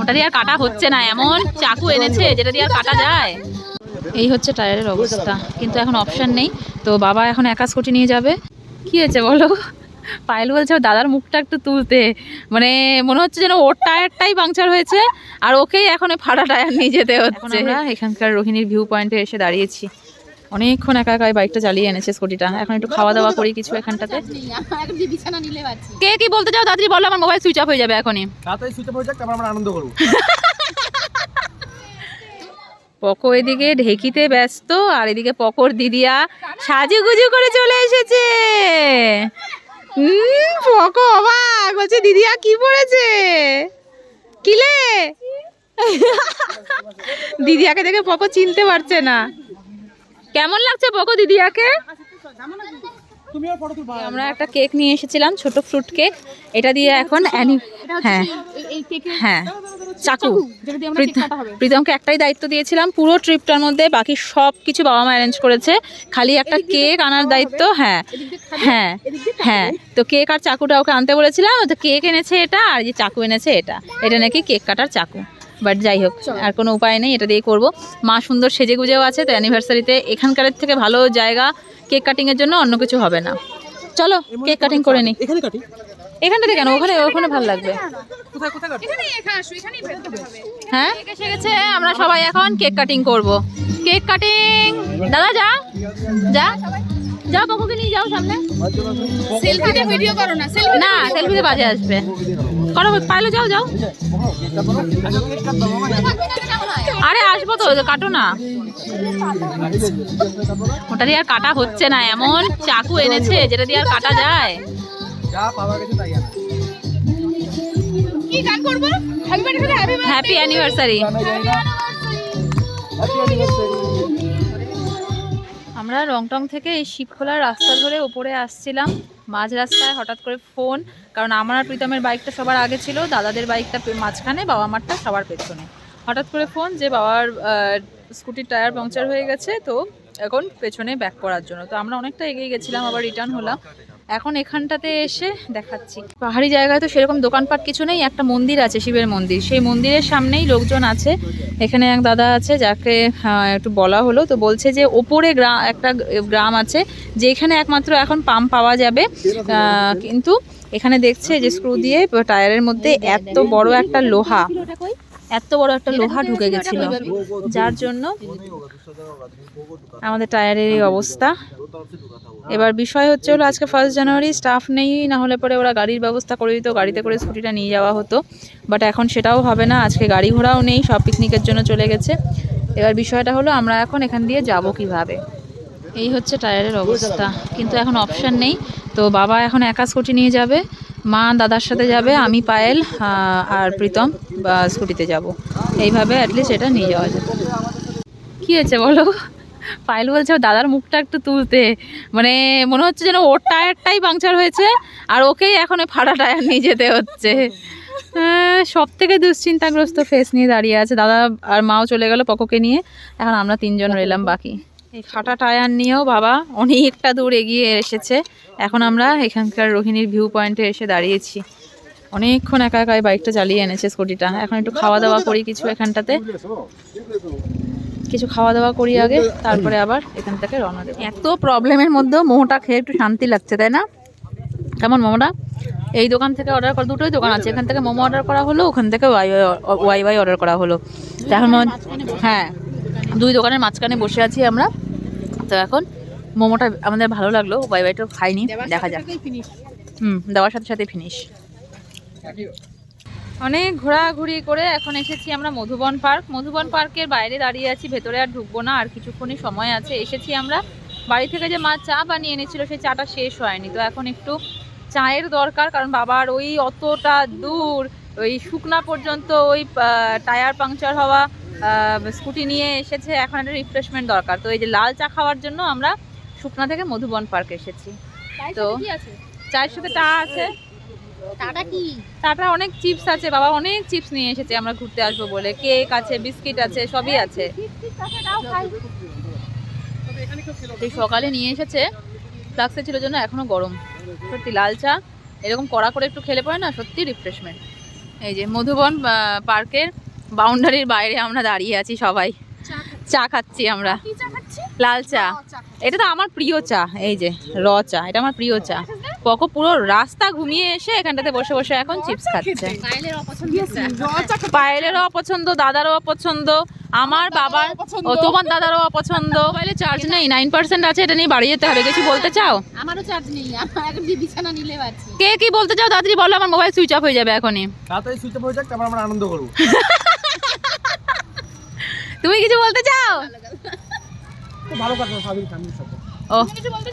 ওটা দিয়ে আর কাটা হচ্ছে না এমন চাকু এনেছে যেটা দিয়ে আর কাটা যায়। এই হচ্ছে টায়ারের অবস্থা কিন্তু এখন অপশন নেই তো বাবা এখন একা স্কুটি নিয়ে যাবে। কি হয়েছে বলো? পায়েল বলছে দাদার মুখটা একটু তুলতে। মানে মনে হচ্ছে যেন ওর টায়ারটাই পাংচার হয়েছে আর ওকেই এখন ফাটা টায়ার নিয়ে যেতে হচ্ছে। এখানকার রোহিণীর ভিউ পয়েন্টে এসে দাঁড়িয়েছি। অনেকক্ষণ একা একা বাইকটা চালিয়ে এনেছে স্কুটিটা। এখন একটু খাওয়া দাওয়া করি কিছু এখানটাতে। কে কি বলতে চাও তাড়াতাড়ি বলো আমার মোবাইল সুইচ অফ হয়ে যাবে এখনই। তাড়াতাড়ি সুইচ অফ হয়ে যাক তারপর আমরা আনন্দ করব। পকো এদিকে ঢেকিতে ব্যস্ত আর এদিকে পকর দিদিয়া সাজুগুজু করে চলে এসেছে। হুম পকো অবাক বলছে দিদিয়া কি পড়েছে? কিলে দিদিয়াকে দেখে পকো চিনতে পারছে না। কেমন লাগছে পকো দিদিয়াকে? তুমিও আমরা একটা কেক নিয়ে এসেছিলাম ছোট ফ্রুট কেক। এটা দিয়ে এখন অ্যানি হ্যাঁ। হ্যাঁ। চাকু। প্রীতমকে একটাই দায়িত্ব দিয়েছিলাম পুরো ট্রিপটার মধ্যে বাকি সব কিছু বাবা মা অ্যারেঞ্জ করেছে। খালি একটা কেক আনার দায়িত্ব হ্যাঁ। হ্যাঁ। হ্যাঁ। তো কেক আর চাকুটা ওকে আনতে বলেছিলাম তো কেক এনেছে এটা আর যে চাকু এনেছে এটা। এটা নাকি কেক কাটার চাকু। বাট যাই হোক আর কোনো উপায় নেই এটা দিয়ে করব। মা সুন্দর সেজে গুজেও আছে তো অ্যানিভার্সারিতে এখানকারের থেকে ভালো জায়গা কেক কাটিংয়ের জন্য অন্য কিছু হবে না। চলো কেক কাটিং করে নিই। এখানে কাটি এখানটাতে কেন? ওখানে ওখানে ভালো লাগবে। কোথায় কোথায় কাটি হ্যাঁ? এসে গেছে আমরা সবাই এখন কেক কাটিং করব। কেক কাটিং দাদা যা। যা। যাও বাবুকে নিয়ে যাও সামনে। সেলফিতে ভিডিও করো না সেলফি না সেলফিতে বাজে আসবে। করো পাইলে যাও যাও। আরে আসব তো কাটো না। ওটা দিয়ে আর কাটা হচ্ছে না এমন চাকু এনেছে যেটা দিয়ে আর কাটা যায়। কি গান করব? হ্যাপি হ্যাপি হ্যাপি অ্যানিভার্সারি আমরা রংটং থেকে এই শিবখোলার রাস্তা ধরে উপরে আসছিলাম। মাঝ রাস্তায় হঠাৎ করে ফোন কারণ আমার আর প্রীতমের বাইকটা সবার আগে ছিল, দাদাদের বাইকটা মাঝখানে, বাবা মারটা সবার পেছনে। হঠাৎ করে ফোন যে বাবার স্কুটির টায়ার পাংচার হয়ে গেছে, তো এখন পেছনে ব্যাক করার জন্য। তো আমরা অনেকটা এগিয়ে গেছিলাম, আবার রিটার্ন হলাম। এখন এখানটাতে এসে দেখাচ্ছি। পাহাড়ি জায়গায় তো সেরকম দোকানপাট কিছু নেই, একটা মন্দির আছে, শিবের মন্দির। সেই মন্দিরের সামনেই লোকজন আছে। এখানে এক দাদা আছে, যাকে একটু বলা হলো। তো বলছে যে ওপরে গ্রাম একটা গ্রাম আছে, যেখানে একমাত্র এখন পাম্প পাওয়া যাবে। কিন্তু এখানে দেখছে যে স্ক্রু দিয়ে, টায়ারের মধ্যে এত বড় একটা লোহা। এত বড় একটা লোহা ঢুকে গেছিল। যার জন্য আমাদের টায়ারের এই অবস্থা। এবার বিষয় হচ্ছে হলো আজকে ফার্স্ট জানুয়ারি স্টাফ নেই না হলে পরে ওরা গাড়ির ব্যবস্থা করে দিত গাড়িতে করে স্কুটিটা নিয়ে যাওয়া হতো। বাট এখন সেটাও হবে না আজকে গাড়ি ঘোড়াও নেই সব পিকনিকের জন্য চলে গেছে। এবার বিষয়টা হলো আমরা এখন এখান দিয়ে যাব কীভাবে? এই হচ্ছে টায়ারের অবস্থা। কিন্তু এখন অপশান নেই। তো বাবা এখন একা স্কুটি নিয়ে যাবে। মা দাদার সাথে যাবে, আমি পায়েল আর প্রীতম, বা স্কুটিতে যাব। এইভাবে অ্যাটলিস্ট এটা নিয়ে যাওয়া যাবে কি হয়েছে বলো? পায়েল বলছে দাদার মুখটা একটু তুলতে। মানে মনে হচ্ছে যেন ওর টায়ারটাই পাংচার হয়েছে, আর ওকেই এখন ফাটা টায়ার নিয়ে যেতে হচ্ছে। সব থেকে দুশ্চিন্তাগ্রস্ত ফেস নিয়ে দাঁড়িয়ে আছে দাদা আর মাও চলে গেল পকোকে নিয়ে। এখন আমরা তিনজন রইলাম বাকি। এই ফাটা টায়ার নিয়েও বাবা অনেকটা দূর এগিয়ে এসেছে। এখন আমরা এখানকার রোহিণীর ভিউ পয়েন্টে এসে দাঁড়িয়েছি। অনেকক্ষণ একা একাই বাইকটা চালিয়ে এনেছে স্কুটিটা। এখন একটু খাওয়া দাওয়া করি কিছু এখানটাতে। কিছু খাওয়া দাওয়া করি আগে, তারপরে আবার এখান থেকে রওনা দেবো। এত প্রবলেমের মধ্যেও মোমোটা খেয়ে একটু শান্তি লাগছে, তাই না? কেমন মোমোটা এই দোকান থেকে অর্ডার করা, দুটোই দোকান আছে। এখান থেকে মোমো অর্ডার করা হলো, ওখান থেকে ওয়াই ওয়াই ওয়াই অর্ডার করা হলো। এখন হ্যাঁ দুই দোকানের মাঝখানে বসে আছি আমরা। তো এখন মোমোটা আমাদের ভালো লাগল ওয়াই ওয়াইটা খাইনি দেখা যাক। হুম দেওয়ার সাথে সাথে ফিনিশ অনেক ঘোরাঘুরি করে এখন এসেছি আমরা মধুবন পার্ক। মধুবন পার্কের বাইরে দাঁড়িয়ে আছি ভেতরে আর ঢুকবো না আর কিছুক্ষণই সময় আছে। এসেছি আমরা বাড়ি থেকে যে মা চা বানিয়ে এনেছিল সেই চাটা শেষ হয়নি। তো এখন একটু চায়ের দরকার কারণ বাবার ওই অতটা দূর ওই শুকনা পর্যন্ত ওই টায়ার পাংচার হওয়া স্কুটি নিয়ে এসেছে এখন একটা রিফ্রেশমেন্ট দরকার। তো এই যে লাল চা খাওয়ার জন্য আমরা শুকনা থেকে মধুবন পার্ক এসেছি। তো চায়ের সাথে টা আছে। টাটা কি? তারপরে অনেক চিপস আছে বাবা অনেক চিপস নিয়ে এসেছে আমরা ঘুরতে আসব বলে। কেক আছে বিস্কিট আছে সবই আছে। এই সকালে নিয়ে এসেছে ফ্লাক্সে ছিল জন্য এখনও গরম। সত্যি লাল চা এরকম কড়া করে একটু খেলে পড়ে না সত্যি রিফ্রেশমেন্ট এই যে মধুবন পার্কের বাউন্ডারির বাইরে আমরা দাঁড়িয়ে আছি সবাই। চা খাচ্ছি। আমরা। কি চা খাচ্ছি? লাল চা। এটা তো আমার প্রিয় চা এই যে র চা এটা আমার প্রিয় চা। পকো পুরো রাস্তা ঘুমিয়ে এসে এখানটাতে বসে বসে এখন চিপস খাচ্ছে। পায়েলের পায়েলেরও অপছন্দ দাদারও অপছন্দ আমার বাবার ও তোমার দাদারও অপছন্দ। মোবাইলে চার্জ নেই। নাইন পার্সেন্ট আছে এটা নিয়ে বাড়ি যেতে হবে। কিছু বলতে চাও? আমারও চার্জ নেই। আমার এখন বিছানা নিলে কে কি বলতে চাও? তাড়াতাড়ি বলো আমার মোবাইল সুইচ অফ হয়ে যাবে এখনই। তাড়াতাড়ি সুইচ অফ হয়ে যাক তারপর আমরা আনন্দ করব। তুমি কিছু বলতে চাও? ভালো সাথে। ও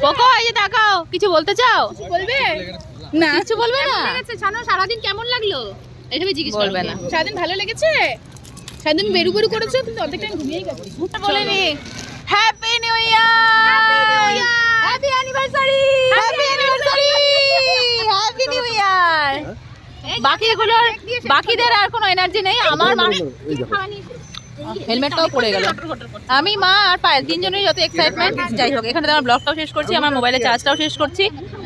কোকো এই যে তাকাও কিছু বলতে চাও? বলবে? না কিছু বলবে না? ছানো সারাদিন কেমন লাগল? এটা আমি জিজ্ঞেস করবে না। সারাদিন ভালো লেগেছে? সারাদিন বেরু বেরু করেছ কিন্তু অর্ধেক টাইম ঘুমিয়েই গেছো। বলিনি happy new year happy anniversary happy anniversary happy new year বাকিগুলোর বাকিদের আর কোনো এনার্জি নেই আমার মা হেলমেটটাও পড়ে গেল। আমি মা আর পায়েল তিনজনের যত এক্সাইটমেন্ট যাই হোক এখানে আমার ব্লগটাও শেষ করছি আমার মোবাইলের চার্জটাও শেষ করছি।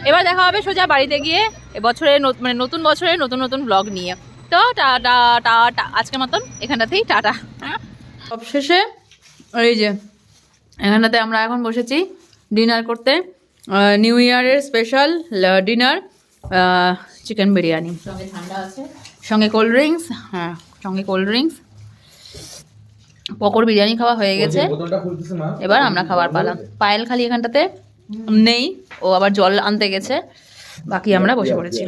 এবার দেখা হবে সোজা বাড়িতে গিয়ে বছরের মানে নতুন বছরের নতুন নতুন ব্লগ নিয়ে। তো টাটা টাটা আজকের মতন এখানটাতেই টাটা। সবশেষে এই যে এখানটাতে আমরা এখন বসেছি ডিনার করতে। নিউ ইয়ারের স্পেশাল ডিনার চিকেন বিরিয়ানি সঙ্গে ঠান্ডা আছে সঙ্গে কোল্ড ড্রিঙ্কস হ্যাঁ সঙ্গে কোল্ড ড্রিঙ্কস পকোড় বিরিয়ানি খাওয়া হয়ে গেছে। এবার আমরা খাবার পালাম। পায়েল খালি এখানটাতে নেই ও আবার জল আনতে গেছে বাকি আমরা বসে পড়েছি।